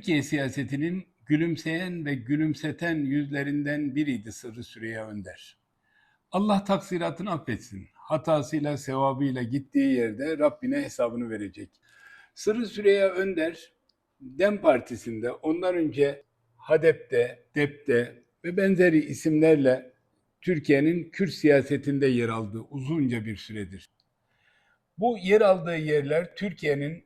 Türkiye siyasetinin gülümseyen ve gülümseten yüzlerinden biriydi Sırrı Süreyya Önder. Allah taksiratını affetsin. Hatasıyla, sevabıyla gittiği yerde Rabbine hesabını verecek. Sırrı Süreyya Önder, DEM Partisi'nde ondan önce HADEP'te, DEP'te ve benzeri isimlerle Türkiye'nin Kürt siyasetinde yer aldığı uzunca bir süredir. Bu yer aldığı yerler Türkiye'nin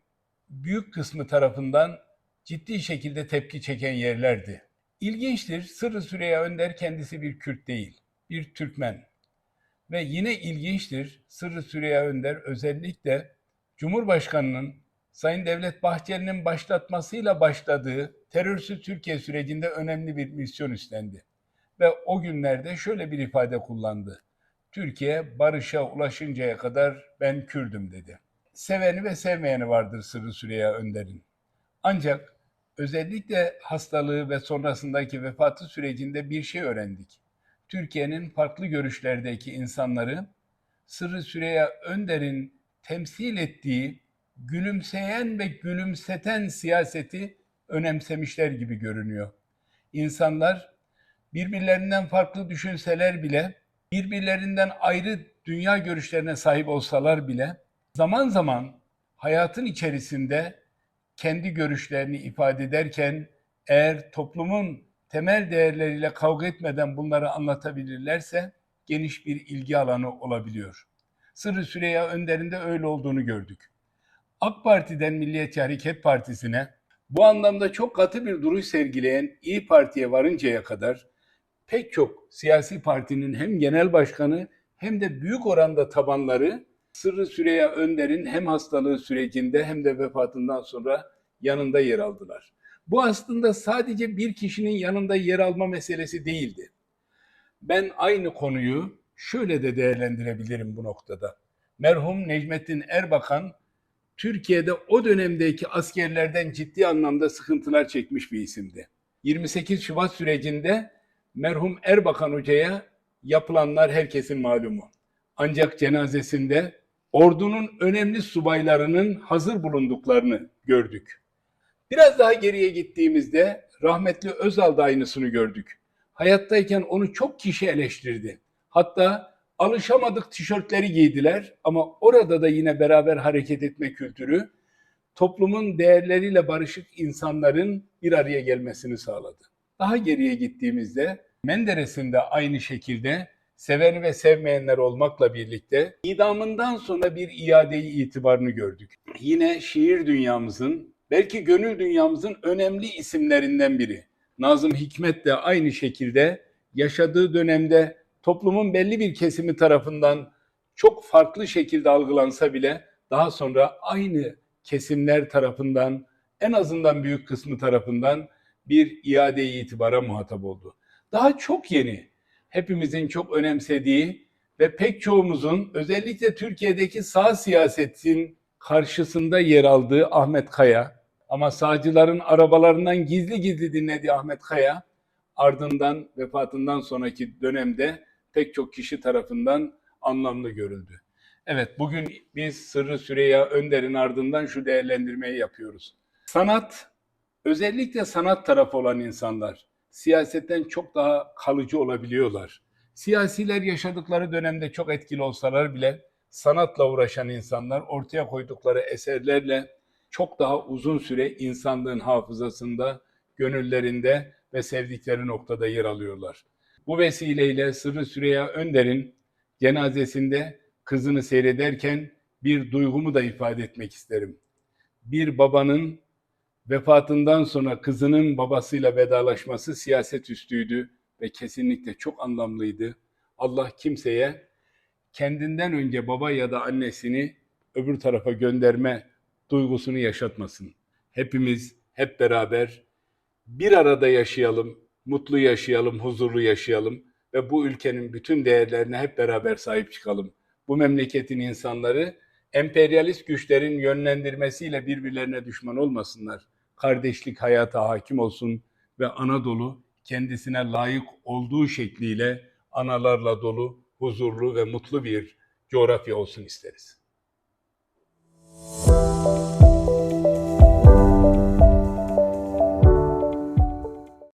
büyük kısmı tarafından ciddi şekilde tepki çeken yerlerdi. İlginçtir, Sırrı Süreyya Önder kendisi bir Kürt değil, bir Türkmen. Ve yine ilginçtir, Sırrı Süreyya Önder özellikle Cumhurbaşkanı'nın Sayın Devlet Bahçeli'nin başlatmasıyla başladığı terörsüz Türkiye sürecinde önemli bir misyon üstlendi. Ve o günlerde şöyle bir ifade kullandı. Türkiye barışa ulaşıncaya kadar ben Kürdüm dedi. Seveni ve sevmeyeni vardır Sırrı Süreyya Önder'in. Ancak özellikle hastalığı ve sonrasındaki vefatı sürecinde bir şey öğrendik. Türkiye'nin farklı görüşlerdeki insanları Sırrı Süreyya Önder'in temsil ettiği gülümseyen ve gülümseten siyaseti önemsemişler gibi görünüyor. İnsanlar birbirlerinden farklı düşünseler bile, birbirlerinden ayrı dünya görüşlerine sahip olsalar bile zaman zaman hayatın içerisinde kendi görüşlerini ifade ederken eğer toplumun temel değerleriyle kavga etmeden bunları anlatabilirlerse geniş bir ilgi alanı olabiliyor. Sırrı Süreyya Önder'in öyle olduğunu gördük. AK Parti'den Milliyetçi Hareket Partisi'ne bu anlamda çok katı bir duruş sergileyen İyi Parti'ye varıncaya kadar pek çok siyasi partinin hem genel başkanı hem de büyük oranda tabanları Sırrı Süreyya Önder'in hem hastalığı sürecinde hem de vefatından sonra yanında yer aldılar. Bu aslında sadece bir kişinin yanında yer alma meselesi değildi. Ben aynı konuyu şöyle de değerlendirebilirim bu noktada. Merhum Necmettin Erbakan Türkiye'de o dönemdeki askerlerden ciddi anlamda sıkıntılar çekmiş bir isimdi. 28 Şubat sürecinde merhum Erbakan Hoca'ya yapılanlar herkesin malumu. Ancak cenazesinde ordunun önemli subaylarının hazır bulunduklarını gördük. Biraz daha geriye gittiğimizde rahmetli Özal da aynısını gördük. Hayattayken onu çok kişi eleştirdi. Hatta alışamadık tişörtleri giydiler ama orada da yine beraber hareket etme kültürü toplumun değerleriyle barışık insanların bir araya gelmesini sağladı. Daha geriye gittiğimizde Menderes'in de aynı şekilde seveni ve sevmeyenler olmakla birlikte idamından sonra bir iadeyi itibarını gördük. Yine şiir dünyamızın, belki gönül dünyamızın önemli isimlerinden biri. Nazım Hikmet de aynı şekilde yaşadığı dönemde toplumun belli bir kesimi tarafından çok farklı şekilde algılansa bile daha sonra aynı kesimler tarafından en azından büyük kısmı tarafından bir iade itibara muhatap oldu. Daha çok yeni, hepimizin çok önemsediği ve pek çoğumuzun özellikle Türkiye'deki sağ siyasetin karşısında yer aldığı Ahmet Kaya ama sağcıların arabalarından gizli gizli dinlediği Ahmet Kaya ardından vefatından sonraki dönemde pek çok kişi tarafından anlamlı görüldü. Evet bugün biz Sırrı Süreyya Önder'in ardından şu değerlendirmeyi yapıyoruz. Sanat, özellikle sanat tarafı olan insanlar siyasetten çok daha kalıcı olabiliyorlar. Siyasiler yaşadıkları dönemde çok etkili olsalar bile sanatla uğraşan insanlar ortaya koydukları eserlerle çok daha uzun süre insanlığın hafızasında, gönüllerinde ve sevdikleri noktada yer alıyorlar. Bu vesileyle Sırrı Süreyya Önder'in cenazesinde kızını seyrederken bir duygumu da ifade etmek isterim. Bir babanın vefatından sonra kızının babasıyla vedalaşması siyaset üstüydü ve kesinlikle çok anlamlıydı. Allah kimseye kendinden önce baba ya da annesini öbür tarafa gönderme duygusunu yaşatmasın. Hepimiz hep beraber bir arada yaşayalım, mutlu yaşayalım, huzurlu yaşayalım ve bu ülkenin bütün değerlerine hep beraber sahip çıkalım. Bu memleketin insanları emperyalist güçlerin yönlendirmesiyle birbirlerine düşman olmasınlar. Kardeşlik hayata hakim olsun ve Anadolu kendisine layık olduğu şekliyle analarla dolu, huzurlu ve mutlu bir coğrafya olsun isteriz.